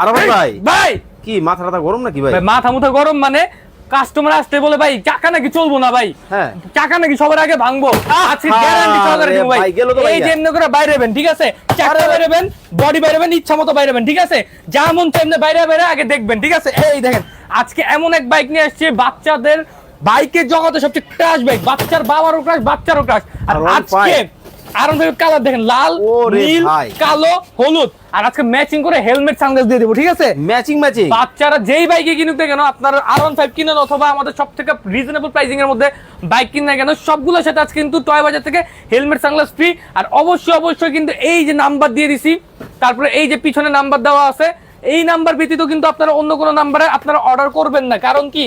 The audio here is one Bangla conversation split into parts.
আর ভাই ভাই। কি মাথা টাথা গরম নাকি ভাই? মাথা মুথা গরম মানে কাস্টমার আসতে বলে ভাই চাকা নাকি চলবো না ভাই? হ্যাঁ। চাকা নাকি সবার আগে ভাঙবো? আজকে গ্যারান্টি সহকারে ভাই। এই ভাইয়া। যে এমনি করে বাইরে হবেন ঠিক আছে? চাকা। বাইরেবেন বডি বাইরেবেন ইচ্ছা মতো বাইরেবেন ঠিক আছে? যা মন চাই বাইরে বাইরে আগে দেখবেন ঠিক আছে? এই দেখেন আজকে এমন এক বাইক নিয়ে আসছে বাচ্চাদের বাইকের জগতে সবচেয়ে ক্রাশ বাইক বাচ্চার বাবারও ক্রাশ বাচ্চারও ক্রাশ আর আর আজকে আরন ভাই কালার দেখেন লাল নীল। কালো হলুদ। আর আজকে ম্যাচিং করে হেলমেট সানগ্লাস দিয়ে দেবো ঠিক আছে? ম্যাচিং ম্যাচিং বাচ্চারা যেই বাইকে কিনুক কেন আপনার আর ওয়ান ফাইভ কিনেন অথবা আমাদের সব থেকে রিজনেবল প্রাইসিং এর মধ্যে বাইক কিনে কেন সবগুলোর সাথে আজকে কিন্তু টয় বাজার থেকে হেলমেট সানগ্লাস ফ্রি আর অবশ্যই অবশ্যই কিন্তু এই যে নাম্বার দিয়ে দিছি তারপরে এই যে পিছনে নাম্বার দেওয়া আছে এই নাম্বার ব্যতীত কিন্তু আপনারা অন্য কোনো নাম্বারে আপনারা অর্ডার করবেন না। কারণ কি?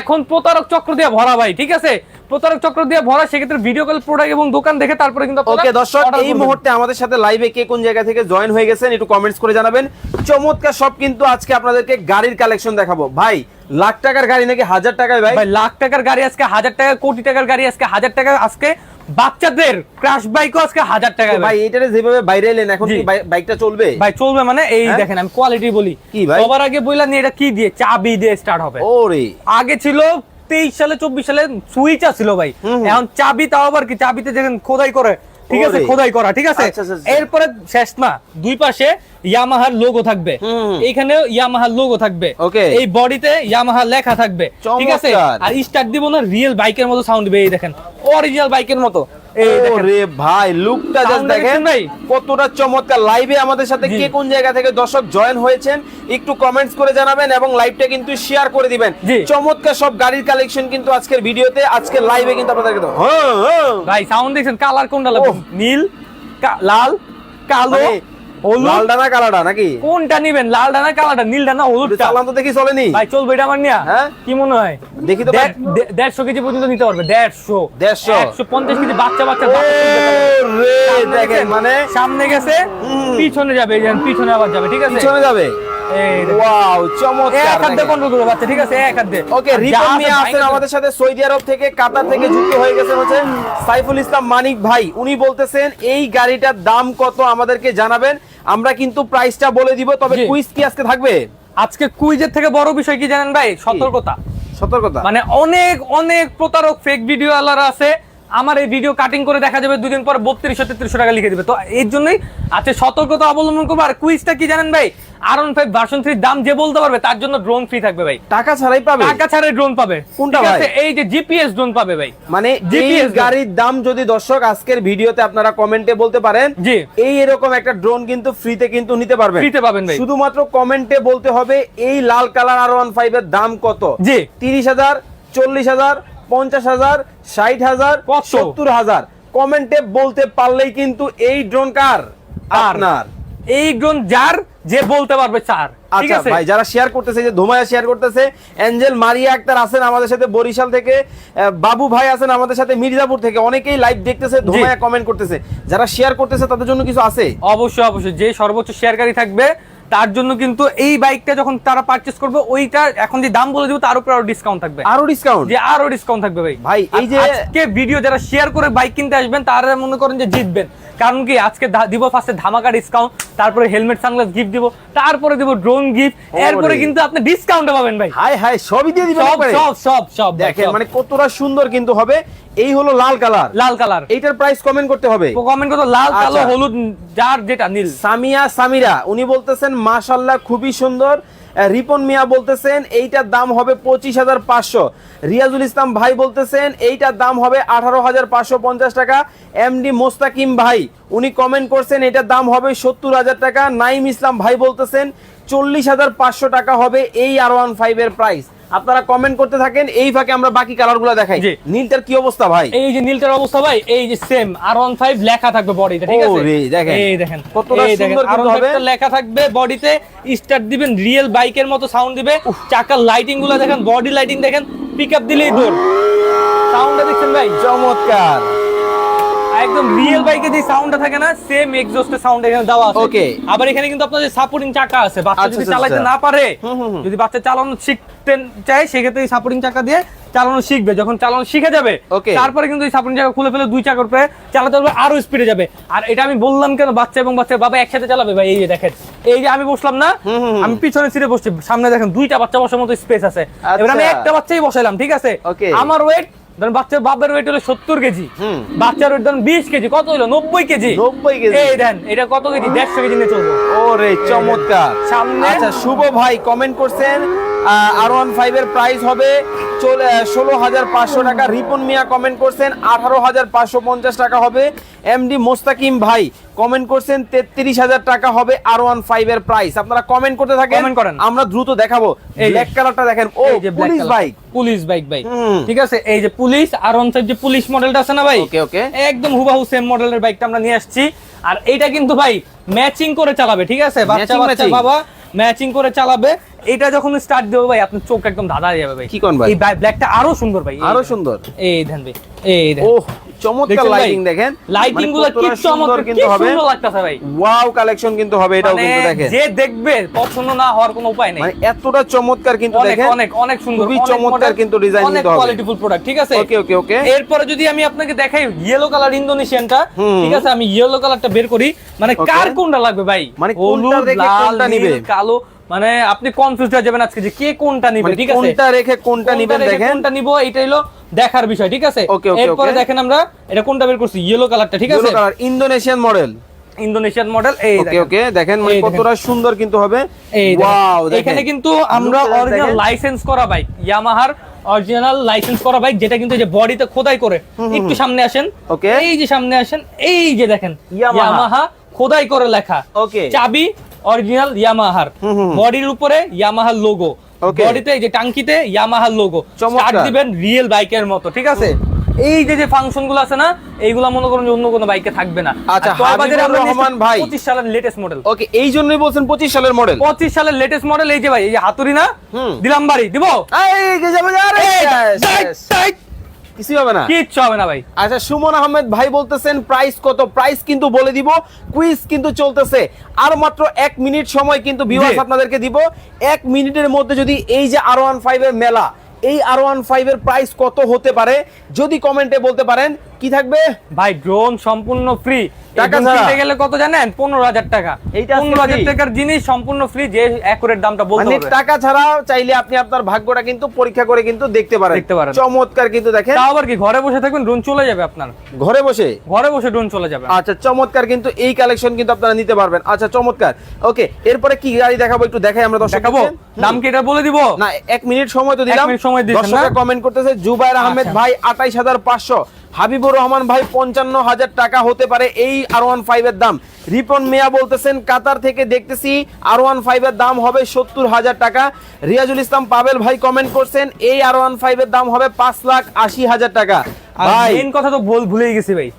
এখন প্রতারক চক্র দিয়ে ভরা ভাই ঠিক আছে? প্রতারক চক্র দিয়ে ভরা সেক্ষেত্রে ভিডিও কল প্রোডাক্ট এবং দোকান দেখে তারপরে কিন্তু ওকে দর্শক এই মুহূর্তে আমাদের সাথে লাইভে কে কোন জায়গা থেকে জয়েন হয়ে গেছেন একটু কমেন্টস করে জানাবেন। চমৎকার সব কিন্তু আজকে আপনাদেরকে গাড়ির কালেকশন দেখাবো। ভাই লাখ টাকার গাড়ি নাকি হাজার টাকায় ভাই? ভাই লাখ টাকার গাড়ি আজকে হাজার টাকা কোটি টাকার গাড়ি আজকে হাজার টাকা আজকে বাচ্চাদের ক্রাশ বাইকও আজকে হাজার টাকা ভাই এটারে যেভাবে বাইরে এলেন এখন বাইকটা চলবে? ভাই চলবে মানে এই হ্যাঁ? দেখেন আমি কোয়ালিটি বলি। কি ভাই? সবার আগে বললাম এটা কি দিয়ে? চাবি দিয়ে স্টার্ট হবে। ওরে। আগে ছিল তেইশ সালে চব্বিশ সালে সুইচ ছিল ভাই। এখন চাবি তাও আবার কি? চাবিতে দেখেন খোদাই করে। ঠিক আছে? খোদাই। করা ঠিক আছে? আচ্ছা, আচ্ছা, আচ্ছা। এরপরে শেষ না দুই পাশে ইয়ামাহার লোগো থাকবে। এইখানেও ইয়ামাহার লোগো থাকবে। এই বডিতে ইয়ামাহা লেখা থাকবে। ঠিক আছে। আর স্টার্ট দিব না রিয়েল বাইকের মতো সাউন্ড দিবে এই দেখেন অরিজিনাল বাইকের মতো। ওরে ভাই লুকটা জাস্ট দেখেন? নাই কতটা চমৎকার। লাইভে আমাদের সাথে কে কোন জায়গা থেকে দর্শক জয়েন হয়েছেন একটু কমেন্টস করে জানাবেন এবং লাইভটা কিন্তু শেয়ার করে দিবেন। চমৎকার সব গাড়ির কালেকশন কিন্তু আজকের ভিডিওতে আজকের লাইভে কিন্তু আপনাদেরকে ভাই সাউন্ড দেখছেন? কালার কোনটা লাগবে? নীল লাল কালো কালাডা নাকি? কোনটা নিবেন? লাল ডানা কালারটা নীল ডানা হলুদটা? চালান তো দেখি চলেনি। ভাই চলবে এটা আমার নিয়া। হ্যাঁ? কি মনে হয়? দেখি তো কেজি পর্যন্ত নিতে পারবে দেড়শো। 150 একশো পঞ্চাশ কেজি বাচ্চা বাচ্চা ও বাচ্চা তুলতে পারবে। রে দেখেন মানে সামনে গেছে? পিছনে যাবে এই পিছনে আবার যাবে ঠিক আছে? পিছনে যাবে? ওয়াও চমৎকার এক হাত দিয়ে দেখেন। কন্ট্রোল করবে বাচ্চা ঠিক আছে? এক হাত ওকে আর রিপন মিয়া আছেন আমাদের সাথে সৌদি আরব থেকে কাতার থেকে যুক্ত হয়ে গেছেন হচ্ছে সাইফুল ইসলাম মানিক ভাই। উনি বলতেছেন এই গাড়িটার দাম কত আমাদেরকে জানাবেন? আমরা কিন্তু প্রাইসটা বলে দিব তবে কুইজ কি আজকে থাকবে? আজকে কুইজের থেকে বড় বিষয় কি জানেন ভাই? সতর্কতা। সতর্কতা? মানে অনেক অনেক প্রতারক ফেক ভিডিও আলারা আছে। আমার এই ভিডিও কাটিং করে দেখা যাবে দুদিন পর বত্রিশশো তেত্রিশশো টাকা লিখে দিবে। তো এর জন্যই আচ্ছা সতর্কতা অবলম্বন করব। আর কুইজটা কি জানেন ভাই? আর ফাইভ ভার্সন থ্রির দাম যে বলতে পারবে তার জন্য ড্রোন ফ্রি থাকবে ভাই। টাকা ছাড়াই পাবে? টাকা ছাড়া ড্রোন পাবে। কোনটা আছে? এই যে জিপিএস ড্রোন পাবে ভাই। মানে drone। গাড়ির দাম যদি দর্শক আজকের ভিডিওতে আপনারা কমেন্টে বলতে পারেন জি। এই এরকম একটা ড্রোন কিন্তু ফ্রিতে কিন্তু নিতে পারবেন। ফ্রিতে পাবেন ভাই। শুধুমাত্র কমেন্টে বলতে হবে এই লাল কালার আর ওয়ান ফাইভ এর দাম কত? জি। তিরিশ হাজার চল্লিশ হাজার পঞ্চাশ হাজার ষাট হাজার সত্তর হাজার। কমেন্টে বলতে পারলেই কিন্তু এই ড্রোন কার? আপনার। এই যার যে বলতে পারবে চার ঠিক আচ্ছা আছে? ভাই যারা শেয়ার করতেছে যে ধুমায়া শেয়ার করতেছে অ্যাঞ্জেল মারিয়া আক্তার আছেন আমাদের সাথে বরিশাল থেকে বাবু ভাই আছেন আমাদের সাথে মির্জাপুর থেকে অনেকেই লাইভ দেখতেছে ধুমায়া কমেন্ট করতেছে। যারা শেয়ার করতেছে তাদের জন্য কিছু আছে? অবশ্যই অবশ্যই। যে সর্বোচ্চ শেয়ারকারী থাকবে তার জন্য কিন্তু এই বাইকটা যখন তারা পারচেস করবে ওইটা এখন যে দাম বলে দিব তার উপর আরও ডিসকাউন্ট থাকবে। আরও ডিসকাউন্ট যে আরও ডিসকাউন্ট থাকবে ভাই। ভাই, এই যে- আজকে ভিডিও যারা শেয়ার করে বাইক কিনতে আসবেন তারা মনে করেন যে জিতবেন। কারণ কি আজকে দিব ফার্স্টে ধামাকা ডিসকাউন্ট তারপরে হেলমেট সানগ্লাস গিফট দিব তারপরে দিব ড্রোন গিফট এরপরে কিন্তু আপনি ডিসকাউন্টে পাবেন ভাই। হাই হাই সবই দিয়ে দিবেন সব সব সব সব দেখেন মানে কতটা সুন্দর কিন্তু হবে। এই হলো লাল কালার। লাল কালার। এইটার প্রাইস কমেন্ট করতে হবে। কমেন্ট করতে লাল কালো আচ্ছা। হলুদ যার যেটা নীল। সামিয়া সামিরা উনি বলতেছেন মাশাল্লাহ খুবই সুন্দর। রিপন মিয়া বলতেছেন এইটার দাম হবে পঁচিশ হাজার পাঁচশো। রিয়াজুল ইসলাম ভাই বলতেছেন এইটার দাম হবে আঠারো হাজার পাঁচশো পঞ্চাশ টাকা। এমডি মোস্তাকিম ভাই, উনি কমেন্ট করছেন এটার দাম হবে সত্তর হাজার টাকা। নাইম ইসলাম ভাই বলতেছেন, চল্লিশ হাজার পাঁচশো টাকা হবে এই আর ওয়ান ফাইভের প্রাইস আপনারা কমেন্ট করতে থাকেন এই ফাঁকে আমরা বাকি কালারগুলো দেখাই। নীলটার কি অবস্থা ভাই? এই যে নীলটার অবস্থা ভাই এই যে সেম আর ওয়ান ফাইভ লেখা থাকবে বডিতে ঠিক আছে? দেখেন। এই দেখেন কতটা সুন্দর কিন্তু হবে। লেখা থাকবে বডিতে স্টার্ট দিবেন রিয়েল বাইকের মতো সাউন্ড দিবে। চাকার লাইটিংগুলো দেখেন বডি লাইটিং দেখেন পিক আপ দিলেই দৌড়। সাউন্ডটা দেখছেন ভাই? চমৎকার। একদম রিয়েল বাইকে যে সাউন্ডটা থাকে না সেম এক্সজস্টের সাউন্ড এখানে দেওয়া আছে Okay. আবার এখানে কিন্তু আপনাদের সাপোর্টিং চাকা আছে বাচ্চা আচ্ছা, যদি আচ্ছা, চালাতে আচ্ছা। না পারে। যদি বাচ্চা চালানো শিখতে চায় সেক্ষেত্রে সাপোর্টিং চাকা দিয়ে চালানো শিখবে যখন চালানো শিখে যাবে তারপরে কিন্তু এই সাপোর্টিং চাকা খুলে ফেলে দুই চাকার উপরে চালাতে পারবে আরও স্পিডে যাবে আর এটা আমি বললাম কেন বাচ্চা এবং বাচ্চার বাবা একসাথে চালাবে ভাই এই যে দেখেন এই যে আমি বসলাম না। আমি পিছনে সিটে বসছি সামনে দেখেন দুইটা বাচ্চা বসার মতো স্পেস আছে এবার আমি। একটা বাচ্চাই বসাইলাম ঠিক আছে আমার ওয়েট ধরেন বাচ্চার বাপের ওয়েট হলো সত্তর কেজি। হুম। বাচ্চার ওয়েট ধরেন বিশ কেজি। কত হলো? নব্বই কেজি। 90 কেজি। এই দেন এটা কত কেজি? দেড়শো কেজি নিয়ে চলবে। ওরে চমৎকার। সামনে- আচ্ছা শুভ ভাই কমেন্ট করছেন আর ওয়ান ফাইভ এর প্রাইস হবে ষোলো হাজার পাঁচশো টাকা। রিপন মিয়া কমেন্ট করছেন আঠারো হাজার পাঁচশো পঞ্চাশ টাকা হবে। এমডি মোস্তাকিম ভাই কমেন্ট করছেন তেত্রিশ হাজার টাকা হবে আর ওয়ান ফাইভ এর প্রাইস আপনারা কমেন্ট করতে থাকেন করেন। আমরা দ্রুত দেখাবো। এই ব্ল্যাক কালারটা দেখেন। ও যে পুলিশ বাইক পুলিশ বাইক ভাই ঠিক আছে? এই যে পুলিশ আর ওয়ান সাইড যে পুলিশ মডেলটা আছে না ভাই? ওকে ওকে। একদম হুবাহু সেম মডেলের বাইকটা আমরা নিয়ে আসছি। আর এটা কিন্তু ভাই ম্যাচিং করে চালাবে ঠিক আছে? বাচ্চা বাচ্চা বাবা ম্যাচিং করে চালাবে। এটা যখন স্টার্ট দেবো ভাই আপনার চোখ একদম দাদা যাবে ভাই। কি কোন ভাই? এই ব্ল্যাকটা আরও সুন্দর ভাই আরও সুন্দর? এই দেন ভাই এই দেন ওহ চমৎকার লাইটিং দেখেন। লাইটিং মানে গুলো কি চমৎকার কিন্তু হবে। সুন্দর লাগতেছে ভাই। ওয়াও কালেকশন কিন্তু হবে এটাও মানে কিন্তু দেখেন। যে দেখবে পছন্দ না হওয়ার কোনো উপায় নেই। মানে এতটা চমৎকার কিন্তু দেখেন। অনেক অনেক সুন্দর খুবই চমৎকার কিন্তু ডিজাইন কিন্তু হবে। অনেক কোয়ালিটিফুল প্রোডাক্ট ঠিক আছে? ওকে ওকে ওকে এরপরে যদি আমি আপনাকে দেখাই ইয়েলো কালার ইন্দোনেশিয়ানটা। ঠিক আছে? আমি ইয়েলো কালারটা বের করি। মানে কার কোনটা লাগবে ভাই? মানে কোনটা লাল কোনটা নিবে? কালো মানে আপনি কনফিউজ হয়ে যাবেন আজকে যে কে কোনটা নিবে মানে ঠিক আছে? কোনটা রেখে কোনটা নিবেন দেখেন? কোনটা নিব এটা হলো দেখার বিষয় ঠিক আছে? এরপরে দেখেন আমরা এটা কোনটা বের করছি ইয়েলো কালারটা ঠিক আছে? Colour Indonesian model Indonesian model এই ওকে ওকে দেখেন মানে কতটা সুন্দর কিন্তু হবে। এই ওয়াও। এখানে কিন্তু আমরা অরিজিনাল লাইসেন্স করা বাইক ইয়ামাহার অরিজিনাল লাইসেন্স করা বাইক যেটা কিন্তু এই যে বডিতে খোদাই করে। একটু সামনে আসেন। Okay. এই যে সামনে আসেন এই যে দেখেন ইয়ামাহা খোদাই করে লেখা। ওকে। চাবি অরিজিনাল ইয়ামাহার। বডির উপরে ইয়ামাহার লোগো বডিতে এই যে টাঙ্কিতে ইয়ামাহার লোগো। স্টার্ট দিবেন রিয়েল বাইকের মতো ঠিক আছে এই যে যে ফাংশনগুলো আছে না এইগুলা মনে করুন যে অন্য কোনো বাইকে থাকবে না আচ্ছা, হাবিবুর রহমান ভাই। 25 সালের লেটেস্ট মডেল ওকে এই জন্যই বলছেন পঁচিশ সালের মডেল পঁচিশ সালের লেটেস্ট মডেল এই যে ভাই এই যে হাতুড়ি না। দিলাম বাড়ি দিব কিছুই হবে না। কিচ্ছু হবে না ভাই। আচ্ছা সুমন আহমেদ ভাই বলতেছেন প্রাইস কত? প্রাইস কিন্তু বলে দিব। কুইজ কিন্তু চলতেছে। আর মাত্র এক মিনিট সময় কিন্তু ভিউয়ার্স আপনাদেরকে দিব। এক মিনিটের মধ্যে যদি এই যে আর ওয়ান ফাইভ এর মেলা এই আর ওয়ান ফাইভ এর প্রাইস কত হতে পারে যদি কমেন্টে বলতে পারেন কি থাকবে? ভাই ড্রোন সম্পূর্ণ ফ্রি টাকা টাকা কিনতে গেলে কত জানেন? পনেরো হাজার টাকা। এইটা পনেরো হাজার টাকার জিনিস সম্পূর্ণ ফ্রি যে অ্যাকুরেট দামটা বলতে মানে টাকা ছাড়া চাইলে আপনি আপনার ভাগ্যটা কিন্তু পরীক্ষা করে কিন্তু দেখতে পারেন। দেখতে পারেন। চমৎকার কিন্তু দেখেন। তাও আবার কি ঘরে বসে থাকবেন ড্রোন চলে যাবে আপনার। ঘরে বসে? ঘরে বসে ড্রোন চলে যাবে। আচ্ছা চমৎকার কিন্তু এই কালেকশন কিন্তু আপনারা নিতে পারবেন। আচ্ছা চমৎকার। ওকে এরপরে কি গাড়ি দেখাবো একটু দেখাই আমরা দর্শক দেখাবো? দাম কি এটা বলে দিব? না এক মিনিট সময় তো দিলাম। সময় কমেন্ট করতেছে জুবাইর আহমেদ আচ্ছা। ভাই আঠাইশ হাজার পাঁচশো। হাবিবুর রহমান ভাই পঞ্চান্ন হাজার টাকা হতে পারে এই আর ওয়ান ফাইভ এর দাম। রিপন মিয়া বলতেছেন কাতার থেকে দেখতেছি আর ওয়ান ফাইভ এর দাম হবে সত্তর হাজার টাকা। রিয়াজুল ইসলাম পাবেল ভাই কমেন্ট করছেন এই আর ওয়ান ফাইভ এর দাম হবে পাঁচ লাখ আশি হাজার টাকা। ভাই কথা তো বল ভুলেই গেছি ভাই।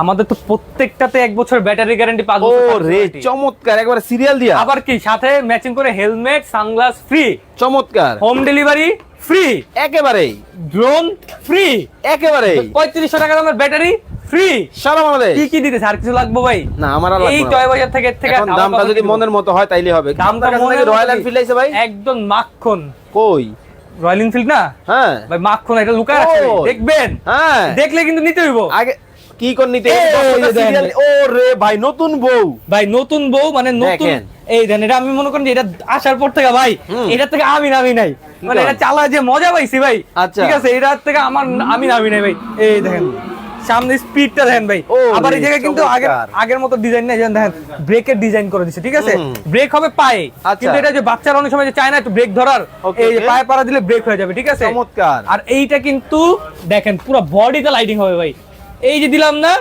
আমাদের তো প্রত্যেকটাতে এক বছর ব্যাটারি গ্যারান্টি পাঁচ বছর রে চমৎকার একবার সিরিয়াল দিয়া। আবার কি সাথে ম্যাচিং করে হেলমেট সানগ্লাস ফ্রি চমৎকার। হোম ডেলিভারি ফ্রি একেবারেই। ড্রোন ফ্রি একেবারেই। পঁয়ত্রিশশো টাকা দামের ব্যাটারি ফ্রি সারা বাংলাদেশ। কি কি দিতেছে আর কিছু লাগবে ভাই? না আমার আর এই জয় বাজার থেকে থেকে দামটা যদি মনের মতো হয় তাইলে হবে। দামটা কাছে রয়্যাল এনফিল্ড আছে ভাই? একদম মাখন। কই? রয়্যাল এনফিল্ড না? হ্যাঁ। ভাই মাখন এটা লুকায় আছে দেখবেন? হ্যাঁ। দেখলে কিন্তু নিতে হইব। আগে কি কোন নিতে? এই যে দেখেন। সিরিয়াল ও রে ভাই নতুন বউ। ভাই নতুন বউ মানে নতুন এই দেন এটা আমি মনে করেন যে এটা আসার পর থেকে ভাই এটা থেকে আমি নামি নাই। মানে এটা চালা যে মজা পাইছি ভাই। আচ্ছা। ঠিক আছে এটার থেকে আমার আমি নামি নাই ভাই। এই দেখেন সামনে স্পিডটা দেখেন ভাই। আবার এই জায়গায় কিন্তু আগের আগের মতো ডিজাইন নেই দেখেন ব্রেকের ডিজাইন করে দিছে ঠিক আছে? ব্রেক হবে পায়ে। আচ্ছা। কিন্তু এটা যে বাচ্চারা অনেক সময় যে চায় না একটু ব্রেক ধরার এই যে পায়ে পাড়া দিলে ব্রেক হয়ে যাবে ঠিক আছে? চমৎকার। আর এইটা কিন্তু দেখেন পুরো বডিতে লাইটিং হবে ভাই। এই যে দিলাম না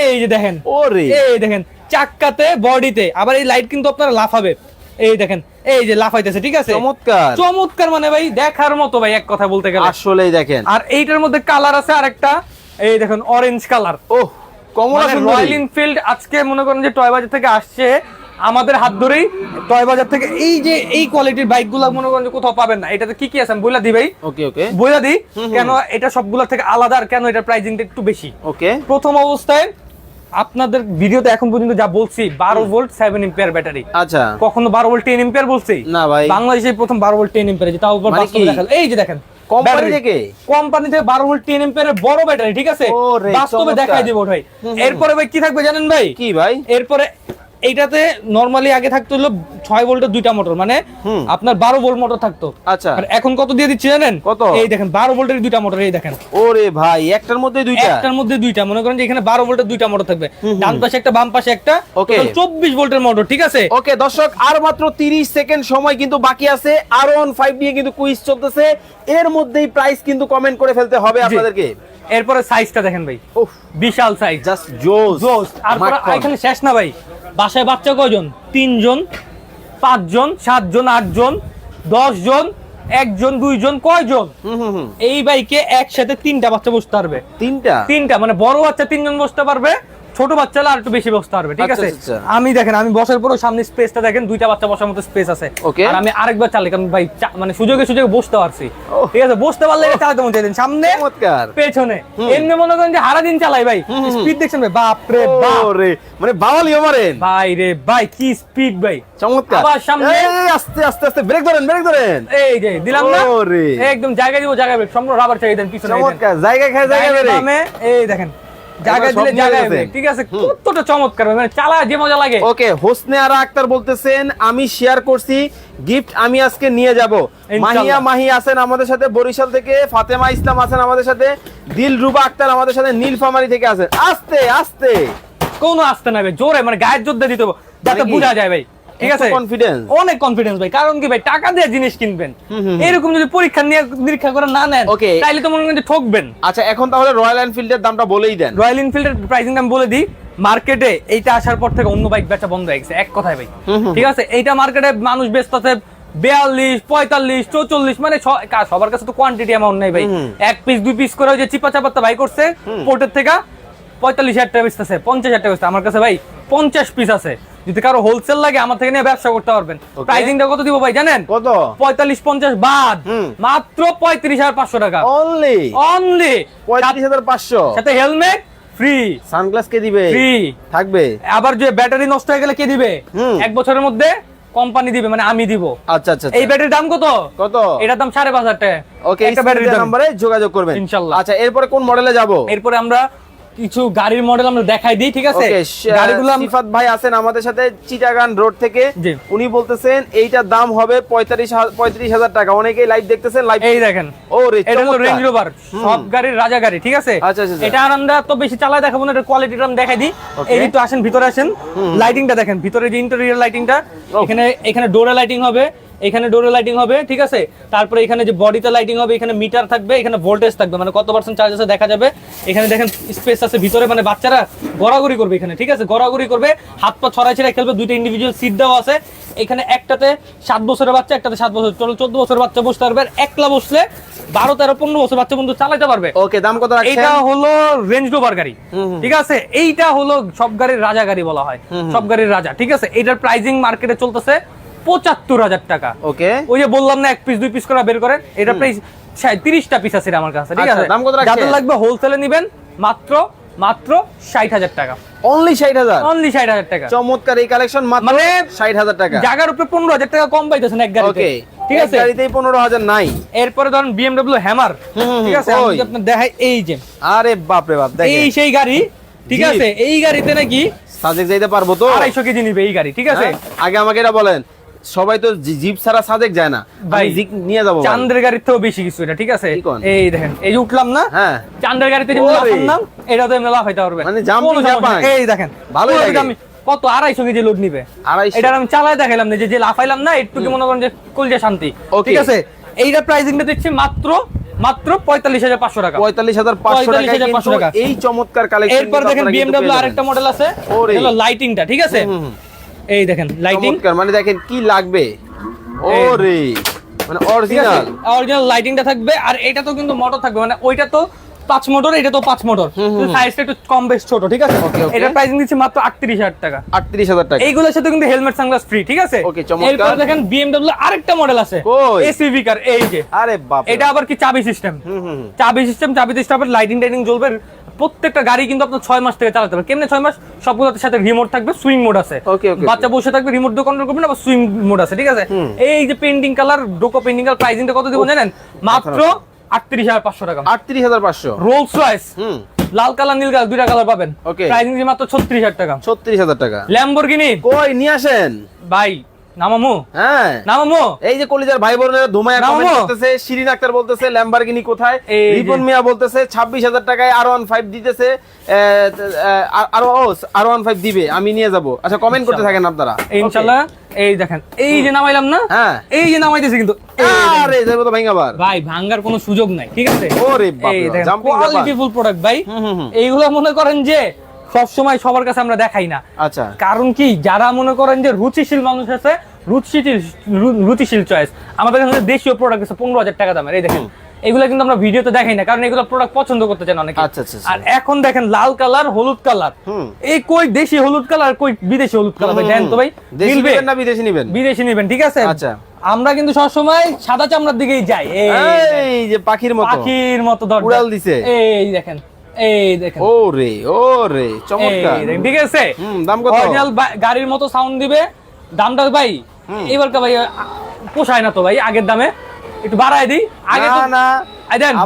এই যে দেখেন ওরে। এই দেখেন চাক্কাতে বডিতে আবার এই লাইট কিন্তু আপনারা লাফাবে। এই দেখেন এই যে লাফাইতেছে ঠিক আছে? চমৎকার। চমৎকার মানে ভাই দেখার মতো ভাই এক কথা বলতে গেলে। আসলেই দেখেন। আর এইটার মধ্যে কালার আছে আরেকটা এই দেখেন অরেঞ্জ কালার ও কমলা মানে রয়্যাল এনফিল্ড আজকে মনে করেন যে টয় বাজার থেকে আসছে আমাদের হাত ধরেই টয় বাজার থেকে এই যে এই কোয়ালিটির বাইকগুলো মনে করেন কোথাও পাবেন না এটাতে কি কি আছে বইলা দিই ভাই? ওকে ওকে। বইলা দিই কেন এটা সবগুলোর থেকে আলাদা আর কেন এটার প্রাইসিংটা একটু বেশি? ওকে। প্রথম অবস্থায় আপনাদের ভিডিওতে এখন পর্যন্ত যা বলছি বারো ভোল্ট সেভেন এম্পিয়ার ব্যাটারি আচ্ছা। কখনো বারো ভোল্ট টেন এম্পিয়ার বলছি? না ভাই। বাংলাদেশে প্রথম বারো ভোল্ট টেন এম্পিয়ার তাও আবার মানে বাস্তবে? দেখাল। এই যে দেখেন কোম্পানি। থেকে? কোম্পানি থেকে বারো ভোল্ট টেন এম্পিয়ারের বড় ব্যাটারি ঠিক আছে? বাস্তবে দেখাই দিব ভাই। এরপরে ভাই কি থাকবে জানেন ভাই? কি ভাই? এরপরে এইটাতে নরমালি আগে থাকতো হলো ছয় ভোল্টের দুইটা মোটর মানে আপনার বারো ভোল্ট মোটর থাকতো। আচ্ছা। আর এখন কত দিয়ে দিচ্ছি জানেন? কত? এই দেখেন বারো ভোল্টের দুইটা মোটর এই দেখেন। ওরে ভাই একটার মধ্যে দুইটা? একটার মধ্যে দুইটা মনে করেন যে এখানে বারো ভোল্টের দুইটা মোটর থাকবে। ডান পাশে একটা বাম পাশে একটা ওকে। চব্বিশ ভোল্টের মোটর ঠিক আছে? ওকে দর্শক আর মাত্র 30 সেকেন্ড সময় কিন্তু বাকি আছে। আর ওয়ান ফাইভ নিয়ে কিন্তু কুইজ চলতেছে। এর মধ্যেই প্রাইস কিন্তু কমেন্ট করে ফেলতে হবে আপনাদেরকে। এরপরে সাইজটা দেখেন ভাই। বিশাল সাইজ জাস্ট জোস। জোস। আর এখানে শেষ না ভাই। বাসায় বাচ্চা কয়জন? তিনজন পাঁচজন সাতজন আটজন দশ জন একজন দুইজন কয়জন? হুম হুম হুম। এই বাইকে একসাথে তিনটা বাচ্চা বসতে পারবে। তিনটা? তিনটা। মানে বড় বাচ্চা তিনজন বসতে পারবে ছোট বাচ্চা আর একটু বেশি বসতে পারবে ঠিক আচ্ছা, আছে? আচ্ছা। আমি দেখেন আমি বসার পরও সামনে স্পেসটা দেখেন দুইটা বাচ্চা বসার মতো স্পেস আছে। আর আমি আরেকবার চালাই কারণ ভাই মানে সুযোগে সুযোগে বসতে পারছি। ঠিক আছে বসতে পারলে চালাতে মন চাইতেন সামনে পেছনে। এমনি মনে করেন যে হারা দিন চালাই ভাই। স্পিড দেখছেন ভাই? বাপ রে বাপ। ওরে মানে বাওয়ালিও মারেন ভাই রে ভাই কি স্পিড ভাই। চমৎকার। আবার সামনে। আস্তে আস্তে আস্তে ব্রেক ধরেন ব্রেক ধরেন। এই যে দিলাম না। একদম জায়গা দিব জায়গা ব্রেক সম্পূর্ণ রাবার চাই দেন পিছনে চমৎকার জায়গা খায় জায়গা জায়গা বেরে। এই দেখেন। জায়গা দিলে জায়গায় ঠিক আছে? কতটা চমৎকার মানে চালা যে মজা লাগে। ওকে হোসনে আরা আক্তার বলতেছেন আমি শেয়ার করছি গিফট আমি আজকে নিয়ে যাব। মাহিয়া মাহি আছেন আমাদের সাথে বরিশাল থেকে ফাতেমা ইসলাম আছেন আমাদের সাথে দিল রুবা আক্তার আমাদের সাথে নীলফামারি থেকে আছেন। আস্তে আস্তে। কোনো আসতে না জোরে মানে গায়ের যোদ্ধা দিতে হবে, যাতে মানে বোঝা যায় ভাই। ঠিক আছে? confidence? অনেক কনফিডেন্স ভাই। কারণ কি ভাই? টাকা দিয়ে জিনিস কিনবেন। এরকম যদি পরীক্ষা নিয়ে নিরীক্ষা করে না নেন Okay. তাইলে তো মনে ঠকবেন। আচ্ছা এখন তাহলে রয়্যাল এনফিল্ডের দামটা বলেই দেন। রয়্যাল এনফিল্ডের প্রাইসিং আমি বলে দিই। মার্কেটে এইটা আসার পর থেকে অন্য বাইক বেচা বন্ধ হয়ে গেছে। এক কথায় ভাই। ঠিক আছে? এইটা মার্কেটে মানুষ বেচতেছে বিয়াল্লিশ পঁয়তাল্লিশ চৌচল্লিশ মানে সবার কাছে তো কোয়ান্টিটি অ্যামাউন্ট নেই ভাই। এক পিস দুই পিস করে ওই যে চিপা চাপাত্তা ভাই করছে। পোর্টের থেকে পঁয়তাল্লিশ হাজার টাকা বেচতেছে পঞ্চাশ হাজার টাকা আমার কাছে ভাই পঞ্চাশ পিস আছে। যদি কারও হোলসেল লাগে আমার থেকে নিয়ে ব্যবসা করতে পারবেন. প্রাইসিংটা কত দিব ভাই জানেন? কত? পঁয়তাল্লিশ পঞ্চাশ বাদ। মাত্র পঁয়ত্রিশ হাজার পাঁচশো টাকা। অনলি অনলি পঁয়ত্রিশ হাজার পাঁচশো? সাথে হেলমেট ফ্রি সানগ্লাস কে দিবে? ফ্রি থাকবে? আবার যে ব্যাটারি নষ্ট হয়ে গেলে কে দিবে? এক বছরের মধ্যে কোম্পানি দিবে মানে আমি দিব। আচ্ছা আচ্ছা এই ব্যাটারির দাম কত? কত? এটার দাম সাড়ে পাঁচ হাজার টাকা। ওকে একটা ব্যাটারির দাম। নাম্বারে যোগাযোগ করবেন। ইনশাল্লাহ। আচ্ছা এরপরে কোন মডেলে যাব? এরপরে আমরা কিছু গাড়ির মডেল আমরা দেখাই দিই ঠিক আছে? গাড়িগুলো সিফাত ভাই আছেন আমাদের সাথে চিটাগান রোড থেকে। উনি বলতেছেন এইটার দাম হবে পঁয়তাল্লিশ পঁয়ত্রিশ হাজার টাকা। অনেকেই লাইভ দেখতেছেন লাইভ এই দেখেন। ও এটা হলো রেঞ্জ রোভার সব গাড়ির রাজা গাড়ি ঠিক আছে? আচ্ছা, আচ্ছা, আচ্ছা। এটা আর আমরা তো বেশি চালায় দেখাবো না এটা কোয়ালিটিটা আমি দেখাই দিই। এই তো আসেন ভিতরে আসেন। লাইটিংটা দেখেন ভিতরে যে ইন্টেরিয়র লাইটিংটা Oh. এখানে এখানে ডোরে লাইটিং হবে। এখানে ডোরে লাইটিং হবে ঠিক আছে? তারপরে এখানে যে বডিতে লাইটিং হবে এখানে মিটার থাকবে এখানে ভোল্টেজ থাকবে মানে কত পার্সেন্ট চার্জ আছে দেখা যাবে। এখানে দেখেন স্পেস আছে ভিতরে মানে বাচ্চারা গড়াগড়ি করবে এখানে ঠিক আছে? গড়াগড়ি করবে হাত পা ছড়াই ছেড়ে খেলবে দুইটা ইন্ডিভিজুয়াল সিট দেওয়া আছে। এখানে একটাতে সাত বছরের বাচ্চা একটাতে সাত বছর। চলো চোদ্দ বছরের বাচ্চা বসতে পারবে আর একলা বসলে বারো তেরো পনেরো বছর বাচ্চা বন্ধু চালাতে পারবে। ওকে দাম কত এটা হলো রেঞ্জ রোভার গাড়ি। ঠিক আছে? এইটা হলো সব গাড়ির রাজা গাড়ি বলা হয় সব গাড়ির রাজা ঠিক আছে? এটার প্রাইজিং মার্কেটে চলতেছে পঁচাত্তর হাজার টাকা। ওকে। ওই যে বললাম না এক পিস দুই পিস করে বের করেন এটা প্রাইস তিরিশটা পিস আছে আমার কাছে ঠিক আচ্ছা, আছে? দাম কত রাখছেন? যাদের লাগবে হোলসেলে নিবেন মাত্র মাত্র ষাট হাজার টাকা। অনলি ষাট হাজার? অনলি ষাট হাজার টাকা। চমৎকার এই কালেকশন মানে ষাট হাজার টাকা। জায়গার উপরে পনেরো হাজার টাকা কম পাইতেছেন এক গাড়িতে। ঠিক আছে? গাড়িতেই পনেরো হাজার নাই। এরপরে ধরেন বিএমডব্লিউ হ্যামার ঠিক আছে? আপনার দেখাই এই যে। আরে বাপ রে বাপ এই সেই গাড়ি ঠিক আছে? এই গাড়িতে নাকি সাজেক যাইতে পারব তো? আড়াইশো কেজি নিবে এই গাড়ি ঠিক আছে? হ্যাঁ? আগে আমাকে এটা বলেন। সবাই তো জিপ ছাড়া সাদেক যায় না। ভাই, জিপ নিয়ে যাব ভাই। চান্দের গাড়ির থেকেও বেশি কিছু এটা ঠিক আছে? এই দেখেন এই যে উঠলাম না হ্যাঁ। চান্দের গাড়িতে যে ওরে। এটা তো মেলা হইতে পারবে। মানে সমস্যা এই দেখেন পুরো লাগে। কত আড়াইশো কেজি লোড নিবে। এটা আমি চালায় দেখাইলাম না যে যে লাফাইলাম না একটু কি মনে করেন যে কলজা শান্তি. ঠিক আছে? এইটা প্রাইসিংটা দিচ্ছি মাত্র মাত্র পঁয়তাল্লিশ হাজার পাঁচশো টাকা। পঁয়তাল্লিশ হাজার পাঁচশো 45,500 টাকা। এই চমৎকার কালেকশন এরপর দেখেন বিএমডব্লিউ আরেকটা মডেল আছে লাইটিংটা ঠিক আছে। এই দেখেন লাইটিং মানে দেখেন কি লাগবে। ওরে মানে অরিজিনাল অরিজিনাল লাইটিংটা থাকবে আর এটা তো কিন্তু মোটর থাকবে মানে ওইটা তো পাঁচ মোটর এটা তো পাঁচ মোটর সাইজটা একটু কম বেশ ছোট ঠিক আছে. এটা প্রাইসিং দিচ্ছি মাত্র আটত্রিশ হাজার টাকা। আটত্রিশ হাজার টাকা। এইগুলোর সাথে কিন্তু হেলমেট সানগ্লাস ফ্রি ঠিক আছে? Okay, চমৎকার। এরপর দেখেন বিএমডব্লিউ আরেকটা মডেল আছে? এসইভি কার এই যে। আরে বাপ এটা আবার কি চাবি সিস্টেম হুম, হুম, হুম। চাবি সিস্টেম স্টাফের লাইটিং টাইটিং জ্বলবে প্রত্যেকটা গাড়ি কিন্তু আপনার ছয় মাস থেকে চালাতে পারবে কেমনে ছয় মাস? সবগুলোর সাথে রিমোট থাকবে সুইং মোড আছে। বাচ্চা বসে থাকবে রিমোট দিয়ে কন্ট্রোল করবেন আবার সুইং মোড আছে ঠিক আছে? এই যে painting colour Duco painting colour প্রাইসিংটা কত দিব জানেন? মাত্র আটত্রিশ হাজার পাঁচশো টাকা। আটত্রিশ হাজার পাঁচশো। রোলস রয়েস লাল কালার নীল কালার দুইটা কালার পাবেন. প্রাইসিং মাত্র ছত্রিশ হাজার টাকা। ছত্রিশ হাজার টাকা। ল্যাম্বরগিনি কই নিয়ে আসেন। ভাই নামামু হ্যাঁ। নামামু এই যে কলিজার ভাই বোনেরা ধুমায় কমেন্ট করতেছে শিরিন আক্তার বলতেছে ল্যাম্বরগিনি কোথায়? রিপন মিয়া বলতেছে ছাব্বিশ হাজার টাকায় আর ওয়ান ফাইভ দিতেছে আরও আর ওয়ান ফাইভ দিবে আমি নিয়ে যাব। আচ্ছা কমেন্ট করতে থাকেন আপনারা। এই দেখেন এই যে নামাইলাম না হ্যাঁ। এই যে নামাইতেছি কিন্তু। এই আরে যাব তো ভাঙ্গাবার ভাই কোনো সুযোগ নাই ঠিক আছে? ওরে বাপ রে প্রোডাক্ট ভাই। এইগুলো মনে করেন যে সব সময় সবার কাছে আমরা দেখাই না। আচ্ছা। কারণ কি যারা মনে করেন যে রুচিশীল মানুষ আছে রুচিশীল রুচিশীল চয়েস আমাদের কাছে দেশীয় প্রোডাক্ট আছে পনেরো হাজার টাকা দামের এই দেখেন। এগুলো কিন্তু আমরা ভিডিওতে দেখাই না কারণ এগুলো প্রোডাক্ট পছন্দ করতে চান অনেকে। আচ্ছা, আচ্ছা, আচ্ছা। আর এখন দেখেন লাল কালার হলুদ কালার। এই কই দেশি হলুদ কালার কই বিদেশি হলুদ কালার ভাই দেন তো ভাই? দেশি মিলবে? নেবেন না বিদেশি নেবেন? বিদেশি নেবেন ঠিক আছে? আচ্ছা। আমরা কিন্তু সবসময় সাদা চামড়ার দিকেই যাই। এই যে পাখির মতো। পাখির মতো উড়াল দিছে। এই দেখেন। এই দেখেন। ও রে ও রে চমৎকার ঠিক আছে? হুম, দাম কত? অরিজিনাল গাড়ির মতো সাউন্ড দিবে। দামটা ভাই ভাই পোষায় না তো ভাই আগের দামে। একটু বাড়ায় দিই। আগে না না।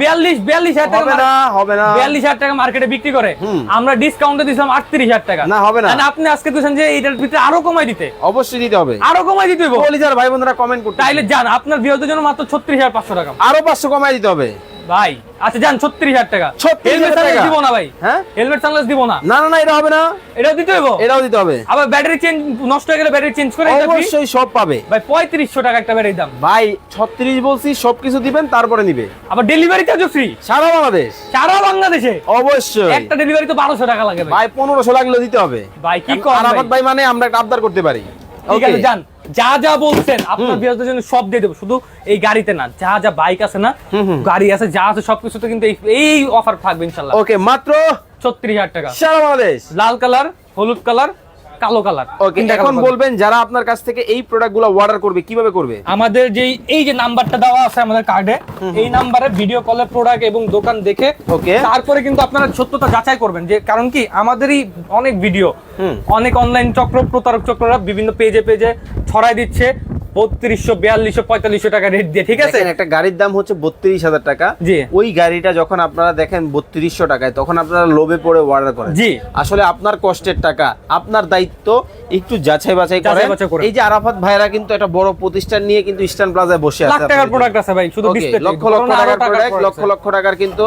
বিয়াল্লিশ বিয়াল্লিশ হাজার টাকা হবে না হবে না। বিয়াল্লিশ হাজার টাকা মার্কেটে বিক্রি করে। আমরা ডিসকাউন্টে দিছিলাম আটত্রিশ হাজার টাকা। না, হবে না। আর আপনি আজকে দিচ্ছেন যে এইটার ভিতরে আরও কমাই দিতে। অবশ্যই দিতে হবে। আরও কমাই দিতে। কলিজার ভাই বোনেরা কমেন্ট করতে তাইলে যান আপনার বিরোধের জন্য মাত্র ছত্রিশ হাজার পাঁচশো টাকা। আরও পাঁচশো কমাই দিতে হবে। ভাই আচ্ছা যান ছত্রিশ হাজার টাকা। হেলমেট সানগ্লাস দিব না ভাই। হ্যাঁ? হেলমেট সানগ্লাস দিব না। না না এটা হবে না। এটাও দিতে হইব? এটাও দিতে হবে। আবার ব্যাটারি চেঞ্জ নষ্ট হয়ে গেলে ব্যাটারি চেঞ্জ করে অবশ্যই সব পাবে। ভাই পঁয়ত্রিশশো টাকা একটা ব্যাটারির দাম। ভাই ছত্রিশ বলছি সবকিছু দিবেন তারপরে নিবে। আবার ডেলিভারি চার্জও ফ্রি সারা বাংলাদেশ। সারা বাংলাদেশে? অবশ্যই। একটা ডেলিভারি তো বারোশো টাকা লাগে ভাই। পনেরোশো লাগলেও দিতে হবে। ভাই কি আরাফাত ভাই মানে আমরা একটা আবদার করতে পারি। ঠিক আছে যান। যা যা বলছেন আপনার বিরোধের জন্য সব দিয়ে দেবো। শুধু এই গাড়িতে না যা যা বাইক আছে না গাড়ি আছে যা আছে সবকিছুতে কিন্তু এই- এই অফার থাকবে ইনশাল্লাহ। ওকে মাত্র ছত্রিশ হাজার টাকা। সারা বাংলাদেশ। লাল কালার হলুদ কালার কালো কালার ওকে এখন বলবেন যারা আপনার কাছ থেকে এই প্রোডাক্টগুলো অর্ডার করবে কীভাবে করবে? আমাদের যে এই যে নাম্বারটা দেওয়া আছে আমাদের কার্ডে এই নাম্বারে ভিডিও কলে প্রোডাক্ট এবং দোকান দেখে ওকে তারপরে কিন্তু আপনারা সত্যতা যাচাই করবেন যে কারণ কি আমাদেরই অনেক ভিডিও অনেক অনলাইন চক্র প্রতারক চক্ররা বিভিন্ন পেজে পেজে ছড়াই দিচ্ছে বত্রিশশো বিয়াল্লিশশো পঁয়তাল্লিশশো টাকা রেট দিয়ে ঠিক আছে? একটা গাড়ির দাম হচ্ছে বত্রিশ হাজার টাকা। জি। ওই গাড়িটা যখন আপনারা দেখেন বত্রিশশো টাকায় তখন আপনারা লোভে পড়ে অর্ডার করেন। জি। আসলে আপনার কষ্টের টাকা আপনার দায়িত্ব একটু যাচাই বাছাই বাছাই এই যে আরাফাত ভাইরা কিন্তু একটা বড় প্রতিষ্ঠান নিয়ে কিন্তু ইস্টার্ন প্লাজায় বসে লাখ আছে টাকার প্রোডাক্ট আছে ভাই শুধু লক্ষ লক্ষ টাকার প্রোডাক্ট লক্ষ লক্ষ টাকার কিন্তু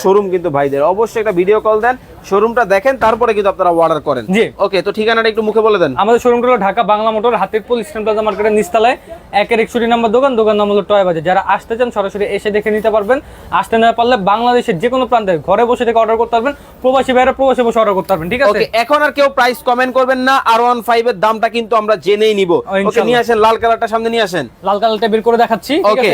শোরুম কিন্তু ভাইদের। অবশ্যই একটা ভিডিও কল দেন শোরুমটা দেখেন তারপরে কিন্তু আপনারা অর্ডার করেন। জি। ওকে তো ঠিকানাটা একটু মুখে বলে দেন। আমাদের শোরুমটা হলো Dhaka Bangla motor Hatirpool Eastern Plaza মার্কেটের নিস্তালায় একের একষট্টি নাম্বার দোকান দোকান নাম হলো টয় বাজার। যারা আসতে চান সরাসরি এসে দেখে নিতে পারবেন। আসতে না পারলে বাংলাদেশের যে কোনো প্রান্তে ঘরে বসে থেকে অর্ডার করতে পারবেন। প্রবাসী ভাইরা প্রবাসে বসে অর্ডার করতে পারবেন ঠিক আছে? এখন আর কেউ প্রাইস কমেন্ট করবেন না। আর ওয়ান ফাইভ এর দামটা কিন্তু আমরা জেনেই নিব। ওকে নিয়ে আসেন লাল কালারটা সামনে নিয়ে আসেন। লাল কালারটা বের করে দেখাচ্ছি ওকে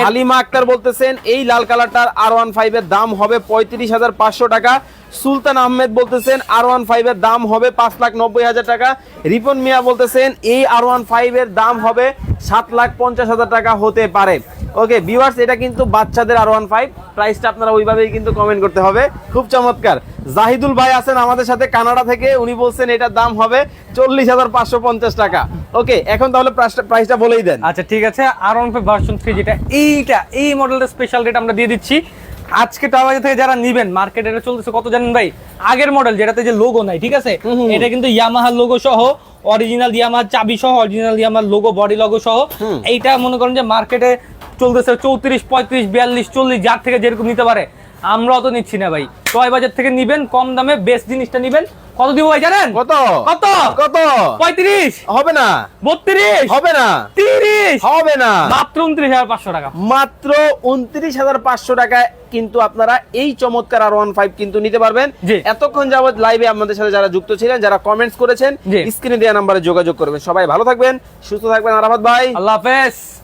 হালিমা আক্তার বলতেছেন এই লাল কালারটার আর ওয়ান ফাইভ এর দাম হবে পঁয়ত্রিশ হাজার পাঁচশো টাকা। সুলতান আহমেদ বলতেছেন আর ওয়ান ফাইভ এর দাম হবে পাঁচ লাখ নব্বই হাজার টাকা। রিপন মিয়া বলতেছেন, এই আর ওয়ান ফাইভ এর দাম হবে সাত লাখ পঞ্চাশ হাজার টাকা হতে পারে। ওকে ভিউয়ার্স এটা কিন্তু বাচ্চাদের আর ওয়ান ফাইভ প্রাইসটা আপনারা ওইভাবেই কিন্তু কমেন্ট করতে হবে। খুব চমৎকার। জাহিদুল ভাই আছেন আমাদের সাথে কানাডা থেকে। উনি বলছেন, এটার দাম হবে চল্লিশ হাজার পাঁচশো পঞ্চাশ টাকা। ওকে এখন তাহলে প্রাইসটা বলেই দেন। আচ্ছা ঠিক আছে। R one five version three যেটা, এইটা, এই মডেলটা স্পেশাল রেট আমরা দিয়ে দিচ্ছি। আজকে টাওয়ার থেকে যারা নিবেন মার্কেটে এটা চলতেছে কত জানেন ভাই? আগের মডেল যেটাতে যে লোগো নাই ঠিক আছে? এটা কিন্তু ইয়ামাহার লোগো সহ অরিজিনাল ইয়ামাহার চাবি সহ অরিজিনাল ইয়ামার লোগো বডি লোগো সহ এইটা মনে করেন যে মার্কেটে চলতেছে চৌত্রিশ পঁয়ত্রিশ বিয়াল্লিশ চল্লিশ যার থেকে যেরকম নিতে পারে। আমরা অত নিচ্ছি না ভাই। টয় বাজার থেকে নিবেন কম দামে বেস্ট জিনিসটা নিবেন। কত দিব ভাই জানেন? কত? কত? কত? পঁয়ত্রিশ। হবে না। বত্রিশ। হবে না। তিরিশ। হবে না। মাত্র উনত্রিশ হাজার পাঁচশো টাকা। মাত্র উনত্রিশ হাজার পাঁচশো টাকায় কিন্তু আপনারা এই চমৎকার আর ওয়ান ফাইভ কিন্তু নিতে পারবেন। এতক্ষণ যাবত লাইভে আমাদের সাথে যারা যুক্ত ছিলেন যারা কমেন্টস করেছেন। স্ক্রিনে দেওয়া নাম্বারে যোগাযোগ করবেন সবাই ভালো থাকবেন সুস্থ থাকবেন আরাফাত ভাই আল্লাহ হাফেজ